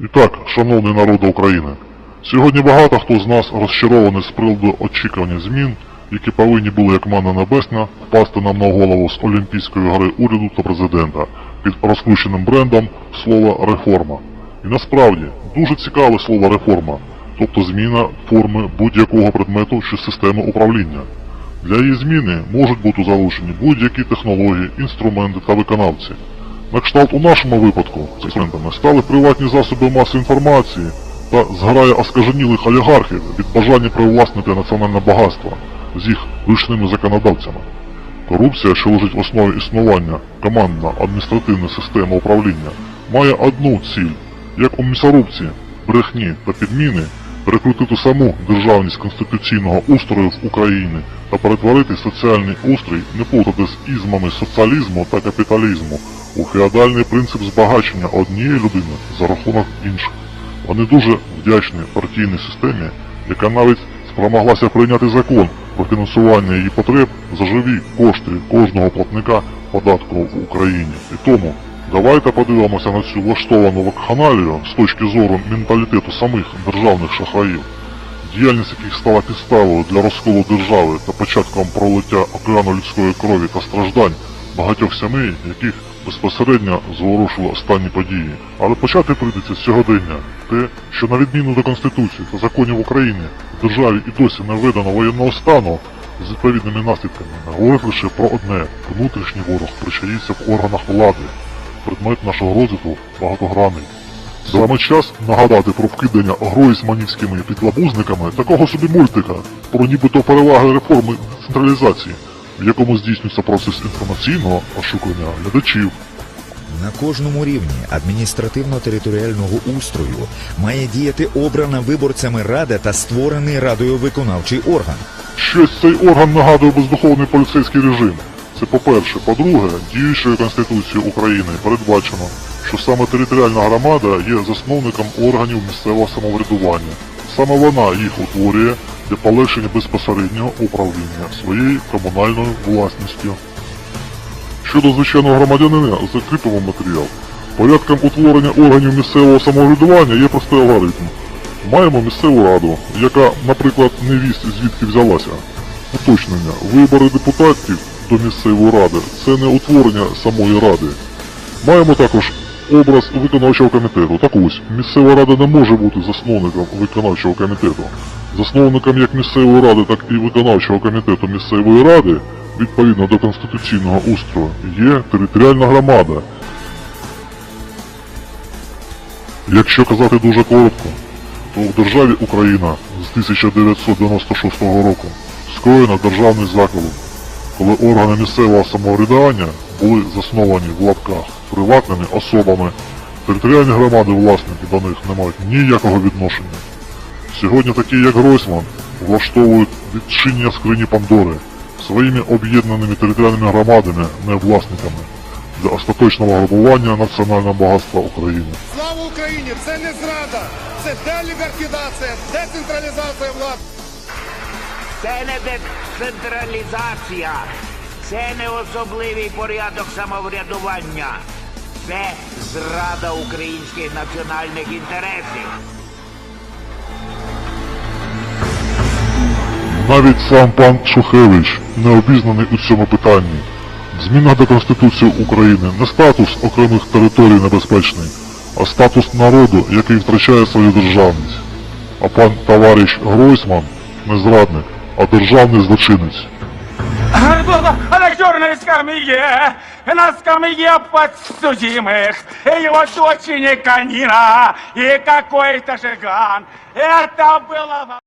І так, шановний народе України, сьогодні багато хто з нас розчарований з приводу очікування змін, які повинні були як манна небесна впасти нам на голову з Олімпійської гри уряду та президента під розкрученим брендом слова реформа. І насправді дуже цікаве слово реформа, тобто зміна форми будь-якого предмету чи системи управління. Для її зміни можуть бути залучені будь-які технології, інструменти та виконавці. На кшталт у нашому випадку інструментами стали приватні засоби масової інформації та зграя оскаженілих олігархів від бажання привласнити національне багатство з їх ручними законодавцями. Корупція, що лежить в основі існування командна адміністративна система управління, має одну ціль, як у місорубці, брехні та підміни, перекрутити саму державність конституційного устрою в Україні та перетворити соціальний устрій, не плутати з ізмами соціалізму та капіталізму у феодальний принцип збагачення однієї людини за рахунок інших. Вони дуже вдячні партійній системі, яка навіть спромоглася прийняти закон про фінансування її потреб за живі кошти кожного платника податку в Україні. І тому давайте подивимося на цю влаштовану вакханалію з точки зору менталітету самих державних шахраїв, діяльність яких стала підставою для розколу держави та початком пролиття океану людської крові та страждань багатьох сімей, яких безпосередньо зворушили останні події. Але почати прийдеться з сьогодення. Те, що на відміну до Конституції та законів України в державі і досі не введено воєнного стану з відповідними наслідками, говорить лише про одне внутрішній ворог причаївся в органах влади. Предмет нашого розвитку багатогранний. Саме час нагадати про вкидання гройсманівськими підлабузниками такого собі мультика про нібито переваги реформи децентралізації, в якому здійснюється процес інформаційного ошукування глядачів. На кожному рівні адміністративно-територіального устрою має діяти обрана виборцями рада та створений радою виконавчий орган. Щось цей орган нагадує бездуховний поліцейський режим. Це по-перше. По-друге, діючою Конституцією України передбачено, що саме територіальна громада є засновником органів місцевого самоврядування. Саме вона їх утворює для полегшення безпосереднього управління своєю комунальною власністю. Щодо звичайного громадянина, закріпимо матеріал. Порядком утворення органів місцевого самоврядування є простий алгоритм. Маємо місцеву раду, яка, наприклад, не вість звідки взялася. Уточнення. Вибори депутатів до місцевої ради це не утворення самої ради. Маємо також образ виконавчого комітету. Так ось, місцева рада не може бути засновником виконавчого комітету. Засновником як місцевої ради, так і виконавчого комітету місцевої ради, відповідно до конституційного устрою, є територіальна громада. Якщо казати дуже коротко, то в державі Україна з 1996 року скоєно державний заколот, коли органи місцевого самоврядування були засновані в лапках приватними особами, територіальні громади власники до них не мають ніякого відношення. Сьогодні такі, як Гройсман, влаштовують відчинення скрині Пандори своїми об'єднаними територіальними громадами, не власниками, для остаточного грабування національного багатства України. Слава Україні! Це не зрада, це делібертидація, децентралізація влади. Це не децентралізація, це не особливий порядок самоврядування. Це зрада українських національних інтересів. Навіть сам пан Шухевич не обізнаний у цьому питанні. Зміна до Конституції України не статус окремих територій небезпечний, а статус народу, який втрачає свою державність. А пан товариш Гройсман не зрадник, а державний злочинець. Было на черной скамье, на скамье подсудимых, его дочь Никонина и какой-то жиган. Это было...